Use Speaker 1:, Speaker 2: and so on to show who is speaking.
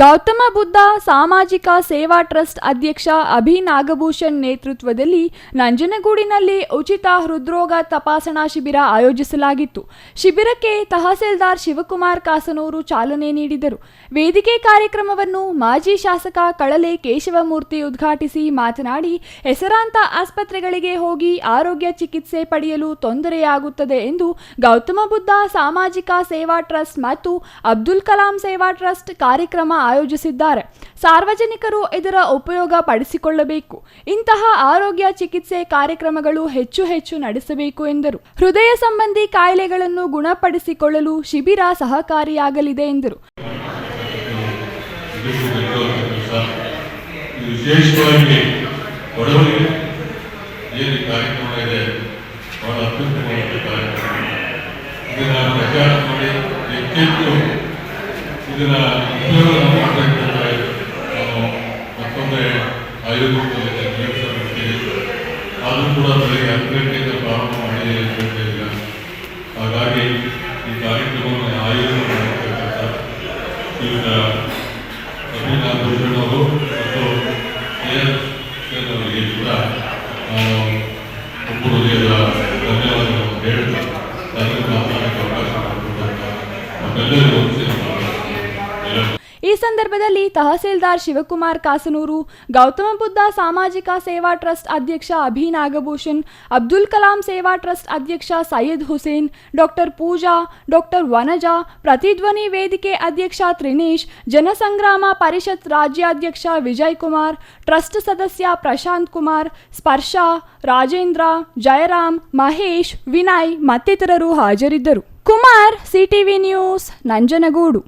Speaker 1: ಗೌತಮ ಬುದ್ಧ ಸಾಮಾಜಿಕ ಸೇವಾ ಟ್ರಸ್ಟ್ ಅಧ್ಯಕ್ಷ ಅಭಿ ನಾಗಭೂಷಣ್ ನೇತೃತ್ವದಲ್ಲಿ ನಂಜನಗೂಡಿನಲ್ಲಿ ಉಚಿತ ಹೃದ್ರೋಗ ತಪಾಸಣಾ ಶಿಬಿರ ಆಯೋಜಿಸಲಾಗಿತ್ತು. ಶಿಬಿರಕ್ಕೆ ತಹಸೀಲ್ದಾರ್ ಶಿವಕುಮಾರ್ ಕಾಸನೂರು ಚಾಲನೆ ನೀಡಿದರು. ವೇದಿಕೆ ಕಾರ್ಯಕ್ರಮವನ್ನು ಮಾಜಿ ಶಾಸಕ ಕಳಲೆ ಕೇಶವಮೂರ್ತಿ ಉದ್ಘಾಟಿಸಿ ಮಾತನಾಡಿ, ಹೆಸರಾಂತ ಆಸ್ಪತ್ರೆಗಳಿಗೆ ಹೋಗಿ ಆರೋಗ್ಯ ಚಿಕಿತ್ಸೆ ಪಡೆಯಲು ತೊಂದರೆಯಾಗುತ್ತದೆ ಎಂದು ಗೌತಮ ಬುದ್ಧ ಸಾಮಾಜಿಕ ಸೇವಾ ಟ್ರಸ್ಟ್ ಮತ್ತು ಅಬ್ದುಲ್ ಕಲಾಂ ಸೇವಾ ಟ್ರಸ್ಟ್ ಕಾರ್ಯಕ್ರಮ ಆಯೋಜಿಸಿದ್ದಾರೆ. ಸಾರ್ವಜನಿಕರು ಇದರ ಉಪಯೋಗ ಪಡಿಸಿಕೊಳ್ಳಬೇಕು. ಇಂತಹ ಆರೋಗ್ಯ ಚಿಕಿತ್ಸೆ ಕಾರ್ಯಕ್ರಮಗಳು ಹೆಚ್ಚು ಹೆಚ್ಚು ನಡೆಸಬೇಕು ಎಂದರು. ಹೃದಯ ಸಂಬಂಧಿ ಕಾಯಿಲೆಗಳನ್ನು ಗುಣಪಡಿಸಿಕೊಳ್ಳಲು ಶಿಬಿರ ಸಹಕಾರಿಯಾಗಲಿದೆ ಎಂದರು.
Speaker 2: ಬಹಳ ಅತ್ಯುತ್ತಮವಾದ ಕಾರ್ಯಕ್ರಮ. ಇದನ್ನು ಪ್ರಚಾರ ಮಾಡಿ ಹೆಚ್ಚೆಚ್ಚು ಇದನ್ನ ಉಪಯೋಗ ಮಾಡಬೇಕಂತ ನಾನು ಮತ್ತೊಮ್ಮೆ ಆದರೂ ಕೂಡ ಬೆಳಗ್ಗೆ ಹತ್ತು ಗಂಟೆಯಿಂದ ಪ್ರಾರಂಭ ಅಂತ ಹೇಳ್ತಿದ್ದೀರ ಹಾಗಾಗಿ ಈ ಕಾರ್ಯಕ್ರಮವನ್ನು ಆಯೋಜನೆ ಮಾಡತಕ್ಕಂಥ ಈಗ ಅವರು ಮತ್ತು ಅವರಿಗೆ ಕೂಡ ನಾನು ಹೇಳಿ ಧನ್ಯವಾದಗಳನ್ನು ಹೇಳ್ತಾ ನನಗೆ ಅವಕಾಶ ಮಾಡಿಕೊಟ್ಟಂತ ನಮ್ಮೆಲ್ಲರಿಗೂ
Speaker 1: ಈ ಸಂದರ್ಭದಲ್ಲಿ ತಹಸೀಲ್ದಾರ್ ಶಿವಕುಮಾರ್ ಕಾಸನೂರು, ಗೌತಮ ಬುದ್ಧ ಸಾಮಾಜಿಕ ಸೇವಾ ಟ್ರಸ್ಟ್ ಅಧ್ಯಕ್ಷ ಅಭಿ ನಾಗಭೂಷಣ್ ಅಬ್ದುಲ್ ಕಲಾಂ ಸೇವಾ ಟ್ರಸ್ಟ್ ಅಧ್ಯಕ್ಷ ಸೈಯದ್ ಹುಸೇನ್, ಡಾಕ್ಟರ್ ಪೂಜಾ, ಡಾಕ್ಟರ್ ವನಜಾ, ಪ್ರತಿಧ್ವನಿ ವೇದಿಕೆ ಅಧ್ಯಕ್ಷ ತ್ರಿನೇಶ್, ಜನಸಂಗ್ರಾಮ ಪರಿಷತ್ ರಾಜ್ಯಾಧ್ಯಕ್ಷ ವಿಜಯ್ ಕುಮಾರ್ ಟ್ರಸ್ಟ್ ಸದಸ್ಯ ಪ್ರಶಾಂತ್ ಕುಮಾರ್, ಸ್ಪರ್ಶ, ರಾಜೇಂದ್ರ, ಜಯರಾಮ್, ಮಹೇಶ್, ವಿನಯ್ ಮತ್ತಿತರರು ಹಾಜರಿದ್ದರು. Kumar, CTV news, Nanjangud.